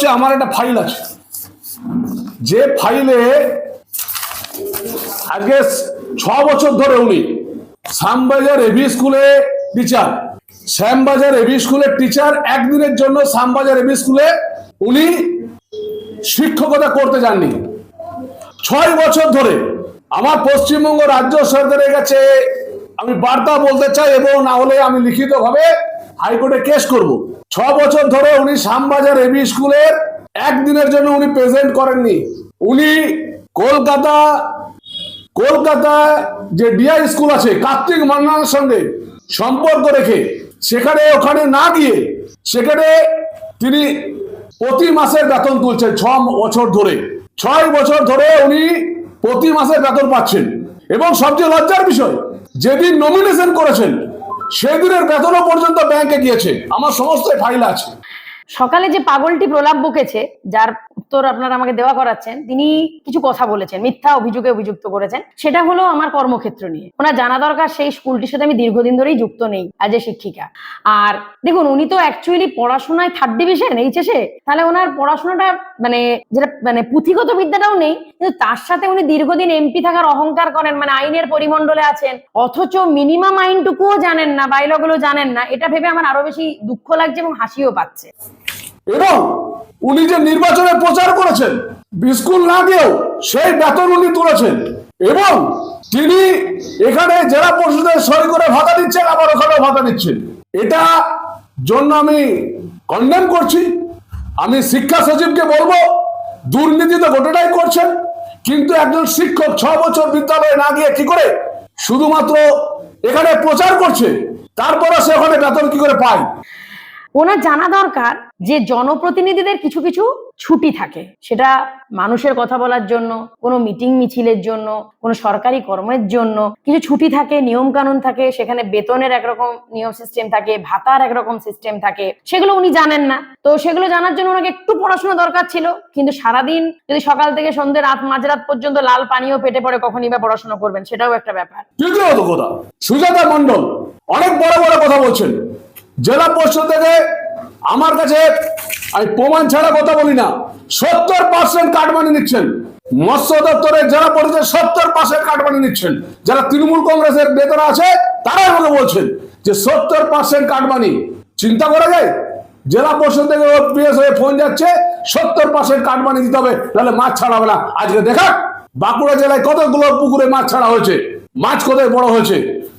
হচ্ছে আমার একটা ফাইল আছে। যে ফাইলে আজকে ছ বছর ধরে উনি শ্যামবাজার এভি স্কুলে টিচার শ্যামবাজার এভি স্কুলের টিচার একদিনের জন্য শ্যামবাজার এভি স্কুলে উনি শিক্ষকতা করতে যাননি। ছয় বছর ধরে আমার পশ্চিমবঙ্গ রাজ্য সরকারের কাছে আমি বার্তা বলতে চাই এবং না হলে আমি লিখিত লিখিতভাবে হাইকোর্টে কেস করব। ছ বছর ধরে উনি শ্যামবাজার এবি স্কুলের একদিনের জন্য উনি প্রেজেন্ট করেননি। উনি কলকাতা কলকাতা যে ডিআই স্কুল আছে, কার্তিক মান্নানের সঙ্গে সম্পর্ক রেখে সেখানে ওখানে না গিয়ে সেখানে তিনি প্রতি মাসের বেতন তুলছেন ছ বছর ধরে। ছয় বছর ধরে উনি প্রতি মাসে বেতন পাচ্ছেন। এবং সবচেয়ে লজ্জার বিষয় যেদিন নমিনেশন করেছেন, সেদিনের বেতনও পর্যন্ত ব্যাংকে গিয়েছে। আমার সমস্ত ফাইল আছে। সকালে যে পাগলটি প্রলাপ বকেছে, যার উত্তর আপনারা আমাকে দেওয়া করাচ্ছেন, তিনি কিছু কথা বলেছেন, মিথ্যা অভিযোগে অভিযুক্ত করেছেন। সেটা হলো আমার কর্মক্ষেত্র নিয়ে। ওনার জানা দরকার সেই স্কুলটির সাথে আমি দীর্ঘদিন ধরেই যুক্ত নেই অ্যাজ এ শিক্ষিকা। আর দেখুন, উনি তো অ্যাকচুয়ালি পড়াশোনায় থার্ড ডিভিশন এইচএসে। তাহলে ওনার পড়াশোনাটা মানে যেটা মানে পুঁথিগত বিদ্যাটাও নেই, কিন্তু তার সাথে উনি দীর্ঘদিন এমপি থাকার অহংকার করেন মানে আইনের পরিমণ্ডলে আছেন। অথচ মিনিমাম আইনটুকুও জানেন না বাইলগুলো জানেন না, এটা ভেবে আমার আরও বেশি দুঃখ লাগছে এবং হাসিও পাচ্ছে। এবং উনি যে নির্বাচনে প্রচার করেছেন স্কুল না গিয়েও সেই বেতন উনি তুলেছেন। এবং তিনি এখানে জেলা পরিষদের সই করে ভাতা দিচ্ছেন, আবার ওখানেও ভাতা দিচ্ছেন। এটা জন্য আমি কন্ডেম করছি। আমি শিক্ষা সচিবকে বলব দুর্নীতি তো গোটাটাই করছেন, কিন্তু একজন শিক্ষক ছ বছর বিদ্যালয়ে না গিয়ে কি করে শুধুমাত্র এখানে প্রচার করছে তারপরে সে ওখানে বেতন কি করে পায়? ওনার জানা দরকার যে জনপ্রতিনিধিদের কিছু কিছু ছুটি থাকে, সেটা মানুষের কথা বলার জন্য, কোনো মিটিং মিছিলের জন্য, কোনো সরকারি কর্মের জন্য কিছু ছুটি থাকে নিয়ম কানুন থাকে, সেখানে বেতনের একরকম নিয়ম সিস্টেম থাকে, ভাতার একরকম সিস্টেম থাকে, সেগুলো উনি জানেন না। তো সেগুলো জানার জন্য ওনাকে একটু পড়াশোনা দরকার ছিল, কিন্তু সারাদিন যদি সকাল থেকে সন্ধ্যে রাত মাঝরাত পর্যন্ত লাল পানিও পেটে পড়ে, কখনই বা পড়াশোনা করবেন, সেটাও একটা ব্যাপার। সুজাতা মন্ডল অনেক বড় বড় কথা বলছেন। জেলা পরিষদ থেকে আমার কাছে আমি প্রমাণ ছাড়া কথা বলি না। সত্তর পার্সেন্ট কাটমানি নিচ্ছেন। মৎস্য দপ্তরের যারা পড়েছে সত্তর পার্সেন্ট কাটমানি নিচ্ছেন, যারা তৃণমূল কংগ্রেসের নেতারা আছে, তারাই আমাকে বলছেন যে সত্তর পার্সেন্ট কাটমানি চিন্তা করা যায়? জেলা পরিষদ থেকে পিএস হয়ে ফোন যাচ্ছে, সত্তর পার্সেন্ট কাটমানি দিতে হবে, তাহলে মাছ ছাড়াবে না। আজকে দেখা বাঁকুড়া জেলায় কতগুলো পুকুরে মাছ ছাড়া হয়েছে? মাছ কোথায় বড় হয়েছে?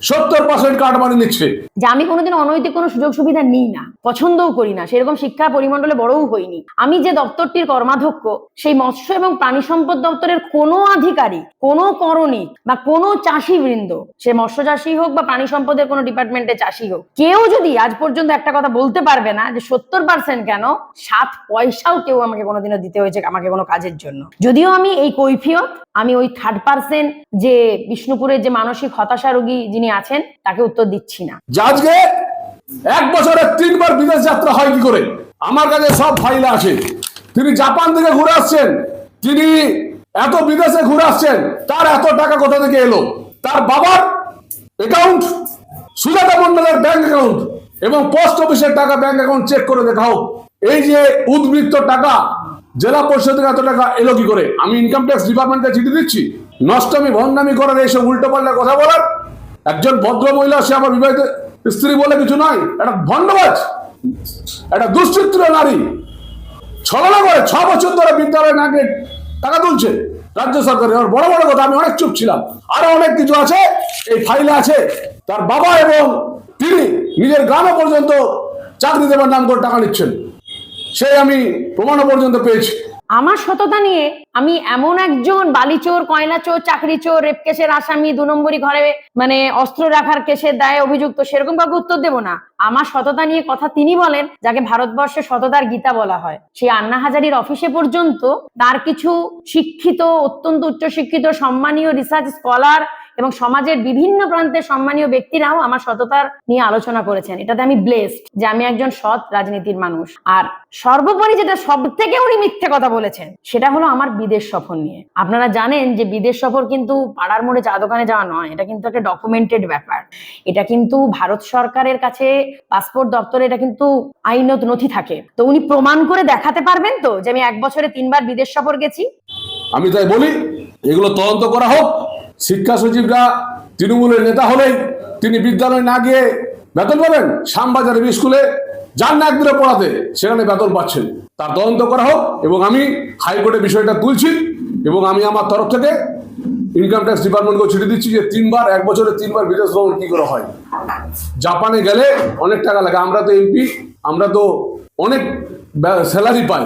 সত্তর পার্সেন্ট কাটমানি নিচ্ছে। যে আমি কোনোদিন অনৈতিক কোনো সুযোগ সুবিধা নিই না, পছন্দও করি না, সেরকম শিক্ষা পরিমণ্ডলে বড়ও হইনি। আমি যে দপ্তরটির কর্মাধ্যক্ষ, সেই মৎস্য এবং প্রাণী সম্পদ দপ্তরের কোনো আধিকারিক কোনো করণিক বা কোনো চাষি বৃন্দ সে মৎস্য হোক বা প্রাণী সম্পদের কোনো ডিপার্টমেন্টে চাষী হোক, কেউ যদি আজ পর্যন্ত একটা কথা বলতে পারবে না যে সত্তর পার্সেন্ট কেন সাত পয়সাও কেউ আমাকে কোনোদিনও দিতে হয়েছে আমাকে কোনো কাজের জন্য। যদিও আমি এই কৈফিয়ত, আমি ওই থার্ড পার্সেন্ট যে বিষ্ণুপুরের যে মানসিক হতাশা রোগী যিনি আছেন, তাকে উত্তর দিচ্ছি না। যে আজকে এক বছরে তিনবার বিদেশ যাত্রা হয় কি করে? আমার কাছে সব ফাইল আছে। তিনি জাপান থেকে ঘুরে আসছেন। তিনি এত বিদেশে ঘুরে আসছেন, তার এত টাকা কোথা থেকে এলো? তার বাবার অ্যাকাউন্ট সুজাতা মন্ডলের ব্যাংক অ্যাকাউন্ট এবং পোস্ট অফিসের টাকা ব্যাংক অ্যাকাউন্ট চেক করে দেখাও। এই যে উদ্বৃত্ত টাকা, জেলা পরিষদের এত টাকা এলো কি করে? আমি ইনকাম ট্যাক্স ডিপার্টমেন্টে চিঠি দিচ্ছি। নষ্টমী, ভণ্ডামি করার এইসব উল্টো পাল্টা কথা বলার একজন ভদ্র মহিলা সে আমার বিবাহিত স্ত্রী বলে কিছু নয় একটা ভণ্ডবাজ, একটা দুশ্চিত্র নারী। ছলনা করে, ছ বছর ধরে বিদ্যালয়ে না গিয়ে টাকা তুলছে রাজ্য সরকারের। আমার বড় বড় কথা, আমি অনেক চুপ ছিলাম। আরও অনেক কিছু আছে, এই ফাইলে আছে। তার বাবা এবং তিনি নিজের গ্রামে পর্যন্ত চাকরি দেবার নাম করে টাকা নিচ্ছেন। সেই আমি প্রমাণও পর্যন্ত পেয়েছি। আমার সততা নিয়ে আমি এমন একজন বালিচোর চাকরি চোর রেপ কেসের আসামি, দু নম্বরই ঘরে মানে অস্ত্র রাখার কেসের দায়ে অভিযুক্ত, সেরকম কাউকে উত্তর দেবো না। আমার সততা নিয়ে কথা তিনি বলেন, যাকে ভারতবর্ষে সততার গীতা বলা হয়। সেই আন্না হাজারির অফিসে পর্যন্ত তার কিছু শিক্ষিত, অত্যন্ত উচ্চশিক্ষিত, সম্মানীয় রিসার্চ স্কলার এবং সমাজের বিভিন্ন প্রান্তে সম্মানীয় ব্যক্তিরাও আমার সততার নিয়ে আলোচনা করেছেন। এটাতে আমি ব্লেসড যে আমি একজন সৎ রাজনীতির মানুষ। আর সর্বোপরি যেটা সব থেকে উনি মিথ্যে কথা বলেছেন, সেটা হলো আমার বিদেশ সফর নিয়ে। আপনারা জানেন যে বিদেশ সফর কিন্তু পাড়ার মোড়ে চা দোকানে যাওয়া নয়, এটা কিন্তু একটা ডকুমেন্টেড ব্যাপার। এটা কিন্তু ভারত সরকারের কাছে পাসপোর্ট দপ্তরে এটা কিন্তু আইনত নথি থাকে। তো উনি প্রমাণ করে দেখাতে পারবেন তো যে আমি এক বছরে তিনবার বিদেশ সফর গেছি? আমি তাই বলি, এগুলো তদন্ত করা হোক শিক্ষা সচিবরা তৃণমূলের নেতা হলেই তিনি বিদ্যালয়ে না গিয়ে বেতন পাবেন। শ্যামবাজার এবি স্কুলে যান না একদিনে পড়াতে, সেখানে বেতন পাচ্ছেন। তার তদন্ত করা হোক এবং আমি হাইকোর্টে বিষয়টা তুলছি এবং আমি আমার তরফ থেকে ইনকাম ট্যাক্স ডিপার্টমেন্টকে চিঠি দিচ্ছি যে তিনবার, এক বছরে তিনবার বিদেশ ভ্রমণ কী করে হয়। জাপানে গেলে অনেক টাকা লাগে। আমরা তো এমপি আমরা তো অনেক স্যালারি পাই।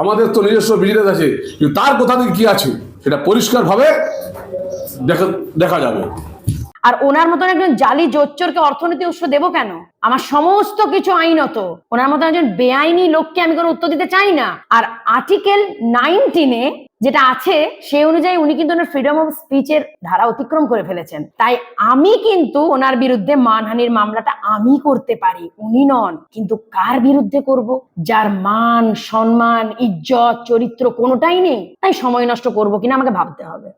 আমাদের তো নিজস্ব বিজনেস আছে। কিন্তু তার কোথা থেকে কী আছে? সেটা পরিষ্কারভাবে দেখা যাবে। আর ওনার মতন একজন জালি জোচ্চরকে অর্থনীতি উৎস দেবো কেন? আমার সমস্ত কিছু আইনত। ওনার মতন একজন বেআইনি লোককে আমি কোনো উত্তর দিতে চাই না। আর আর্টিকেল নাইনটিনে যেটা আছে সেই অনুযায়ী উনি কিন্তু ওনার ফ্রিডম অফ স্পিচের ধারা অতিক্রম করে ফেলেছেন। তাই আমি কিন্তু ওনার বিরুদ্ধে মানহানির মামলাটা আমি করতে পারি, উনি নন। কিন্তু কার বিরুদ্ধে করব? যার মান, সম্মান, ইজ্জত, চরিত্র কোনোটাই নেই, তাই সময় নষ্ট করব কিনা আমাকে ভাবতে হবে।